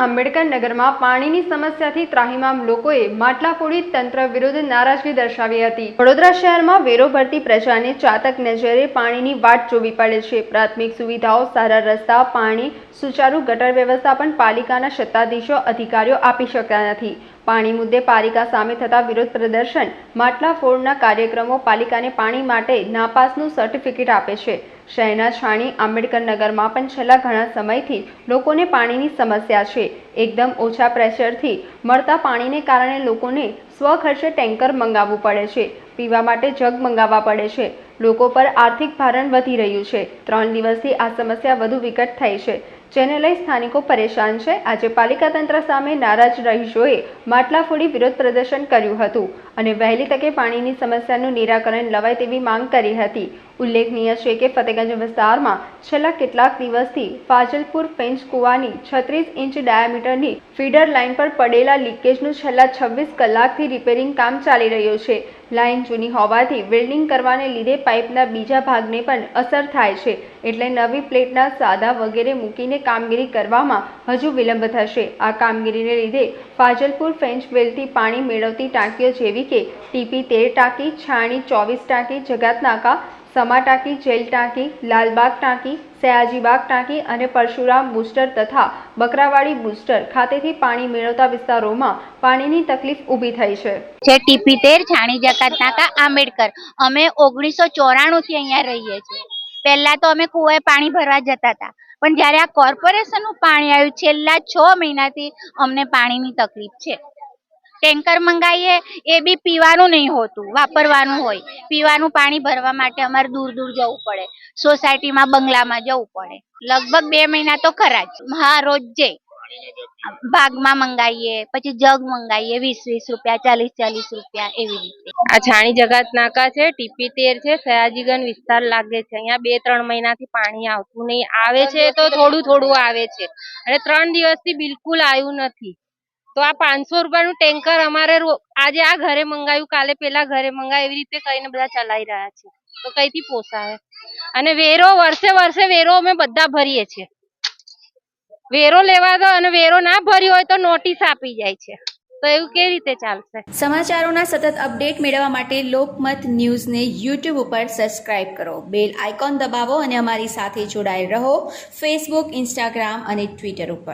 આંબેડકર નગરમાં પાણીની સમસ્યાથી ત્રાહિમામ લોકોએ માટલા ફોડી તંત્ર વિરુદ્ધ નારાજગી દર્શાવી હતી. વડોદરા શહેરમાં વેરો ભરતી પ્રજાને ચાતક નજરે પાણીની વાટ જોવી પડે છે. પ્રાથમિક સુવિધાઓ, સારા રસ્તા, પાણી સુચારુ ગટર વ્યવસ્થા પણ પાલિકાના સત્તાધીશો અધિકારીઓ આપી શકતા નથી. પાણી મુદ્દે પાલિકા સામે થતા વિરોધ પ્રદર્શન, માટલા ફોડના કાર્યક્રમો પાલિકાને પાણી માટે નાપાસનું સર્ટિફિકેટ આપે છે. શહેરના છાણી આંબેડકર નગરમાં પણ છેલ્લા ઘણા સમયથી લોકોને પાણીની સમસ્યા છે. એકદમ ઓછા પ્રેશરથી મળતા પાણીને કારણે લોકોને સ્વખર્ચે ટેન્કર મંગાવવું પડે છે. પીવા માટે જગ મંગાવવા પડે છે. લોકો પર આર્થિક ભારણ વધી રહ્યું છે. ત્રણ દિવસથી આ સમસ્યા વધુ વિકટ થઈ છે. જેને લઈ સ્થાનિકો પરેશાન છે. આજે પાલિકા તંત્ર સામે નારાજ રહીશોએ માટલા ફોડી વિરોધ પ્રદર્શન કર્યું હતું અને વહેલી તકે પાણીની સમસ્યાનું નિરાકરણ લવાય તેવી માંગ કરી હતી. ઉલ્લેખનીય છે કે ફતેગંજ વિસ્તારમાં છેલ્લા કેટલાક દિવસથી ફાજલપુર ફેન્ચ કુવાની છત્રીસ ઇંચ ડાયામીટરની ફીડર લાઇન પર પડેલા લીકેજનું છેલ્લા છવ્વીસ કલાકથી રિપેરિંગ કામ ચાલી રહ્યું છે. લાઇન જૂની હોવાથી વેલ્ડિંગ કરવાને લીધે પાઇપના બીજા ભાગને પણ અસર થાય છે. એટલે નવી પ્લેટના સાદા વગેરે મૂકીને કામગીરી કરવામાં હજુ વિલંબ થશે. આ કામગીરીને લીધે ફાજલપુર ફેન્ચ વેલથી પાણી મેળવતી ટાંકીઓ જેવી કે ટીપી તેર ટાંકી, છાણી ચોવીસ ટાંકી, જગાતનાકા સમા ટાંકી જેલ ટાંકી, લાલબાગ ટાંકી સયાજીબાગ ટાંકી અને પરશુરામ બુસ્ટર તથા બકરાવાડી બુસ્ટર ખાતેથી પાણી મેળવતા વિસ્તારોમાં પાણીની તકલીફ ઊભી થઈ છે. જે ટીપી તેર, છાણી જકાત નાકા, આંબેડકર. અમે ઓગણીસો ચોરાણુંથી અહીંયા રહીએ છીએ. પહેલાં તો અમે કૂવાએ પાણી ભરવા જતા હતા. પણ જ્યારે આ કોર્પોરેશનનું પાણી આવ્યું, છેલ્લા છ મહિનાથી અમને પાણીની તકલીફ છે. ટેન્કર મંગાવીએ એ બી પીવાનું નહીં હોતું, વાપરવાનું હોય. પીવાનું પાણી ભરવા માટે અમારે દૂર દૂર જવું પડે. સોસાયટીમાં, બંગલામાં જવું પડે. લગભગ બે મહિના તો ખરા જ. હા, રોજે ભાગમાં મંગાવીએ પછી જગ મંગાવીએ વીસ વીસ રૂપિયા, ચાલીસ ચાલીસ રૂપિયા એવી રીતે. આ છાણી જગાત નાકા છે, ટીપી તેર છે, સયાજીગંજ વિસ્તાર લાગે છે. અહીંયા બે ત્રણ મહિનાથી પાણી આવતું નહીં. આવે છે તો થોડું થોડું આવે છે. અને ત્રણ દિવસથી બિલકુલ આવ્યું નથી. તો આ પાંચસો રૂપિયાનું ટેન્કર અમારે આજે આ ઘરે મંગાવ્યું, કાલે પેલા ઘરે મંગાવ્યું, એવી રીતે કરીને બધા ચલાવી રહ્યા છે. તો કઈથી પોસાય અને વેરો વર્ષે વર્ષે વેરો અમે બધા ભરીએ છીએ. વેરો લેવા દો અને વેરો ના ભર્યો હોય તો નોટિસ આપી જાય છે. તો એવું કેવી રીતે ચાલશે? સમાચારોના સતત અપડેટ મેળવવા માટે લોકમત ન્યૂઝને યુટ્યુબ ઉપર સબસ્ક્રાઇબ કરો. બેલ આઇકોન દબાવો અને અમારી સાથે જોડાયેલ રહો. ફેસબુક ઇન્સ્ટાગ્રામ અને ટ્વિટર ઉપર.